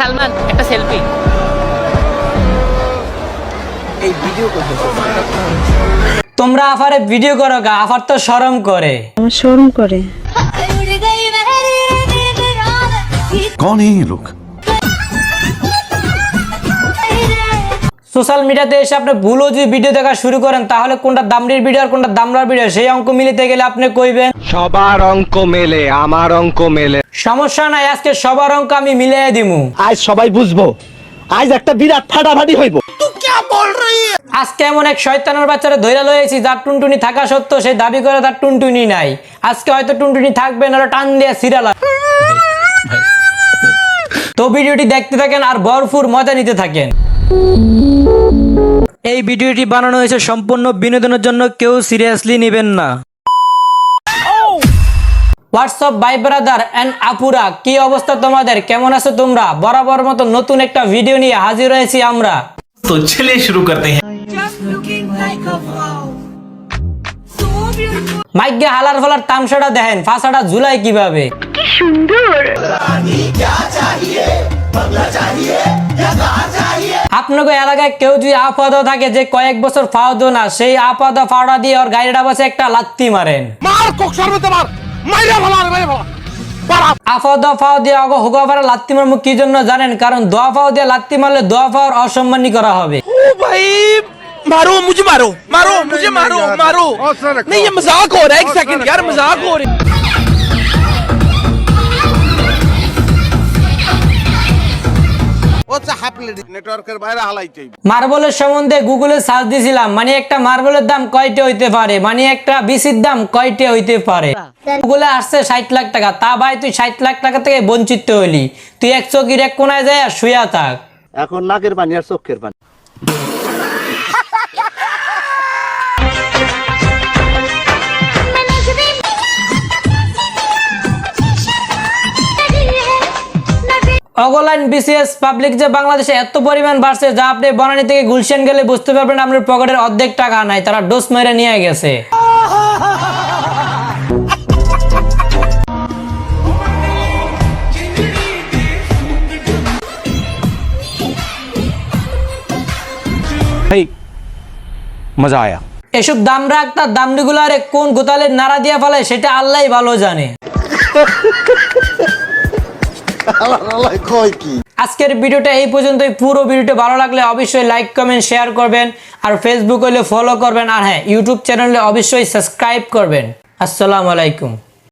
সালমান একটা সেলফি এই ভিডিও করতেছে তোমরা আফারে ভিডিও করো গা আফার তো শরম করে আমার শোরুম করে उड़ गई मेरी नींद रात की कौन है ये लोग সোশ্যাল মিডিয়াতে এসে আপনি ভুলও যদি ভিডিও দেখা শুরু করেন তাহলে কোনটা দামড়ির ভিডিও আর কোনটা দামলার ভিডিও? সেই অঙ্ক মিলিতে গেলে আপনি কইবেন সবার অঙ্ক মেলে আমার অঙ্ক মেলে। সমস্যা নাই আজকে সবার অঙ্ক আমি মিলিয়ে দিমু। আজ সবাই বুঝব আজ একটা বিরাট ফাটাফাটি হইব। আজকে এমন এক শয়তানের বাচ্চারা ধৈরা লয়েছি যার টুনটুনি থাকা সত্ত্বেও সে দাবি করে তার টুনটুনি নাই। আজকে হয়তো টুনটুনি থাকবে না টান দিয়ে সিরালা তো ভিডিওটি দেখতে থাকেন আর ভরপুর মজা নিতে থাকেন। এই ভিডিওটি বানানো হয়েছে সম্পূর্ণ বিনোদনের জন্য কেউ সিরিয়াসলি নেবেন না হোয়াটসঅ্যাপ বাই ব্রাদার অ্যান্ড আপুরা কি অবস্থা তোমাদের কেমন আছো তোমরা বরাবর মতো নতুন একটা ভিডিও নিয়ে হাজির হয়েছি আমরা तो चलिए शुरू करते हैं মাইকে হালার ফালার তামসাটা দেখেন ফাঁসাটা ঝুলাই কিভাবে আপনাকে এলাকায় কেউ যদি আপাদ থাকে যে কয়েক বছর ফাওদো না সেই আপাদ ফাওড়া দিয়ে ওর গাড়িটা বসে একটা লাত্তি মারেন আফাদ ফাও দিয়ে অগ হুগা ফারা লাত্তি মারমু কি জন্য জানেন কারণ দোয়া ফাও দিয়ে লাত্তি মারলে দোয়া ফাওয়ার অসম্মানী করা হবে मारो मुझे मारो मारो मुझे मारो मारो नहीं ये मजाक हो रहा है एक सेकंड यार मजाक हो रहा है মার্বেলের সম্বন্ধে গুগলে সার্চ দিছিলাম মানে একটা মার্বেলের দাম কয়টি হইতে পারে? মানে একটা বিসির দাম কয়টি হইতে পারে? গুগলে আসছে ষাট লাখ টাকা। তা ভাই তুই ষাট লাখ টাকা থেকে বঞ্চিত হইলি তুই এক চকির এক কোনায় যায় আর শুয়া থাক। এখন নাকের পানি আর চোখের পানি। অগলাইন বিসিএস পাবলিক যে বাংলাদেশে এত পরিমাণ বাড়ছে যা আপনি বনানী থেকে গুলশান গেলে বুঝতে পারবেন আপনার পকেটের অর্ধেক টাকা নাই তারা ডোস মেরে নিয়ে গেছে। মজা আয়া। এসব দাম রাখ তার দামডিগুলো আরে কোন গোতালের নাড়া দিয়া ফেলে সেটা আল্লাহ ভালো জানে। আজকের ভিডিওটা এই পর্যন্তই। পুরো ভিডিওটা ভালো লাগলে অবশ্যই লাইক কমেন্ট শেয়ার করবেন। আর ফেসবুক হলে ফলো করবেন। আর হ্যাঁ ইউটিউব চ্যানেলে অবশ্যই সাবস্ক্রাইব করবেন। আসসালামু আলাইকুম।